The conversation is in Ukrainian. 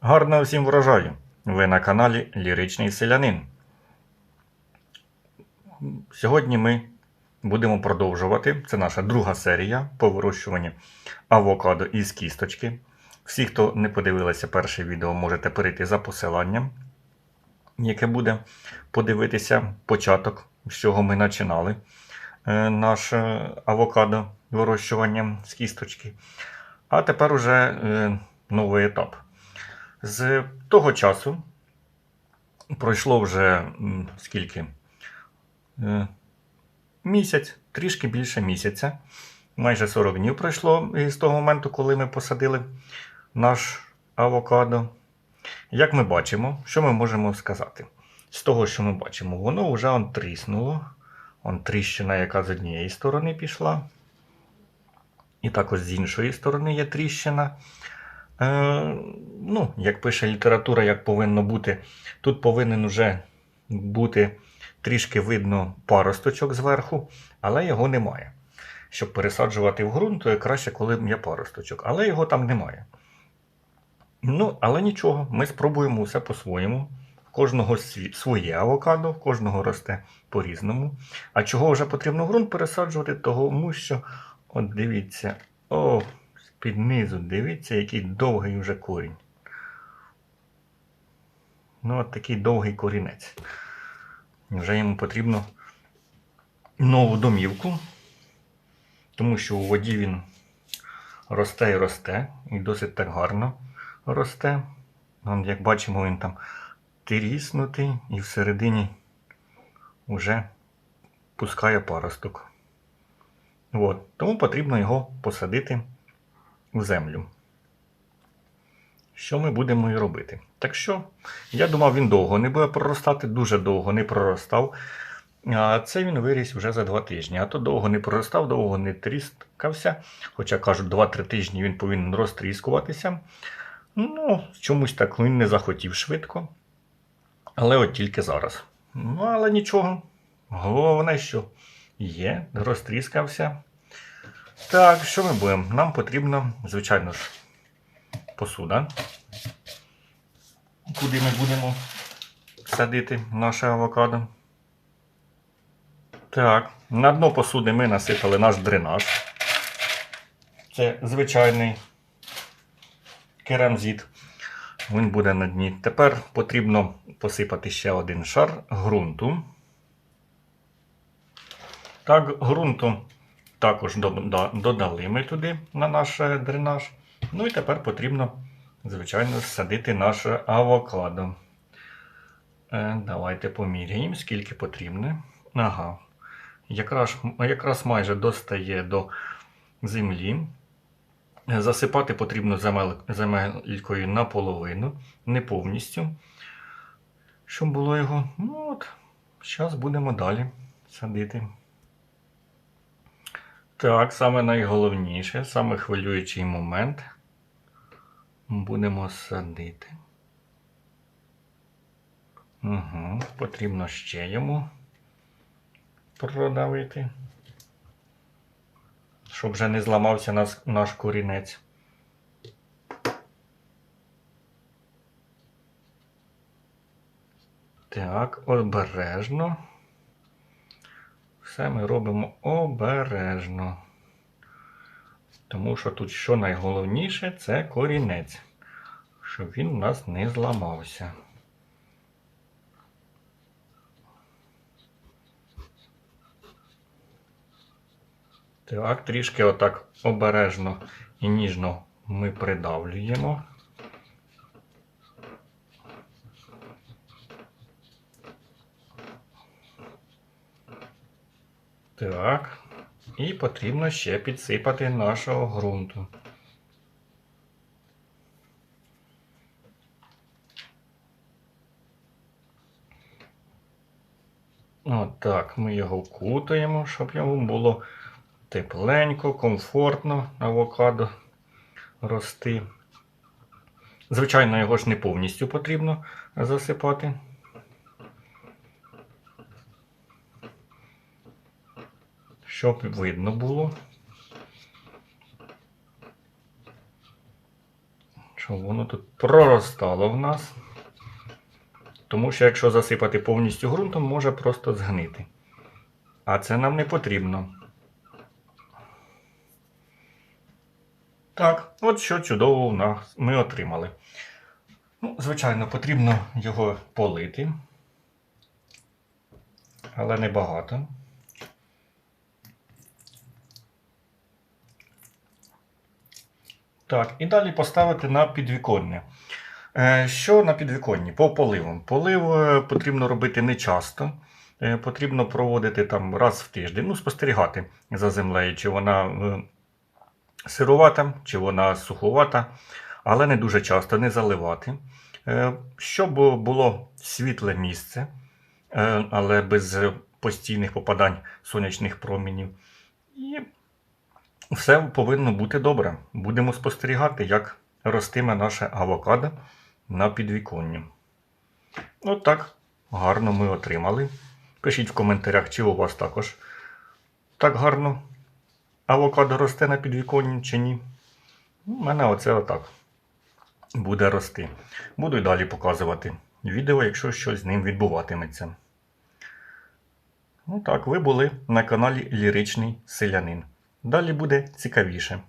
Гарного всім врожаю! Ви на каналі Ліричний Селянин. Сьогодні ми будемо продовжувати. Це наша друга серія по вирощуванню авокадо із кісточки. Всі, хто не подивилися перше відео, можете перейти за посиланням, яке буде подивитися початок, з чого ми починали е, наш е, авокадо вирощування з кісточки. А тепер уже е, новий етап. З того часу пройшло вже скільки? Е, Місяць, трішки більше місяця. Майже 40 днів пройшло з того моменту, коли ми посадили наш авокадо. Як ми бачимо, що ми можемо сказати? З того, що ми бачимо, воно вже он тріснуло. Он тріщина, яка з однієї сторони пішла. І також з іншої сторони є тріщина. Е, ну, як пише література, як повинно бути, тут повинен вже бути трішки видно паросточок зверху, але його немає. Щоб пересаджувати в ґрунт, то краще, коли є паросточок, але його там немає. Ну, але нічого, ми спробуємо все по-своєму. В кожного своє авокадо, в кожного росте по-різному. А чого вже потрібно ґрунт пересаджувати? Тому що, от дивіться, о, під низу, дивіться, який довгий вже корінь. Ну, от такий довгий корінець. Вже йому потрібно нову домівку, тому що у воді він росте і росте, і досить так гарно росте. Вон, як бачимо, він там тріснутий і всередині вже пускає паросток. От. Тому потрібно його посадити в землю. Що ми будемо і робити? Так що, я думав, він довго не буде проростати, дуже довго не проростав. А це він виріс вже за два тижні. А то довго не проростав, довго не тріскався. Хоча кажуть, 2-3 тижні він повинен розтріскуватися. Ну, чомусь так він не захотів швидко. Але от тільки зараз. Ну, але нічого. Головне, що є, розтріскався. Так, що ми будемо? Нам потрібно, звичайно ж, посуда. Куди ми будемо садити наше авокадо. Так, на дно посуди ми насипали наш дренаж. Це звичайний керамзит. Він буде на дні. Тепер потрібно посипати ще один шар ґрунту. Так, ґрунту також додали ми туди на наш е, дренаж. Ну і тепер потрібно, звичайно, садити наше авокадо. Е, давайте поміряємо, скільки потрібно. Ага. Якраз, якраз майже достає до землі. Засипати потрібно земелькою наполовину, не повністю. Щоб було його. Ну от, зараз будемо далі садити. Так, саме найголовніше, саме хвилюючий момент. Будемо садити. Угу, потрібно ще йому продавити. Щоб вже не зламався нас, наш корінець. Так, обережно. Все ми робимо обережно. Тому що тут що найголовніше це корінець, щоб він у нас не зламався. Так, трішки отак обережно і ніжно ми придавлюємо. Так. І потрібно ще підсипати нашого ґрунту. Отак, ми його вкутаємо, щоб йому було тепленько, комфортно авокадо рости. Звичайно, його ж не повністю потрібно засипати. Щоб видно було. щоб воно тут проростало в нас. Тому що якщо засипати повністю ґрунтом, може просто згнити. А це нам не потрібно. Так, от що чудово ми отримали. Ну, звичайно, потрібно його полити. Але не Так, і далі поставити на підвіконня. Е, Що на підвіконні? По поливам. Полив е, потрібно робити не часто. Е, Потрібно проводити там раз в тиждень, ну, спостерігати за землею, чи вона сирувата, чи вона суховата, але не дуже часто не заливати. Щоб було світле місце, але без постійних попадань сонячних промінів. І все повинно бути добре. Будемо спостерігати, як ростиме наше авокадо на підвіконні. От так гарно ми отримали. Пишіть в коментарях, чи у вас також так гарно авокадо росте на підвіконні чи ні. У мене оце отак буде рости. Буду й далі показувати відео, якщо щось з ним відбуватиметься. Ну так, ви були на каналі Ліричний Селянин. Далі буде цікавіше.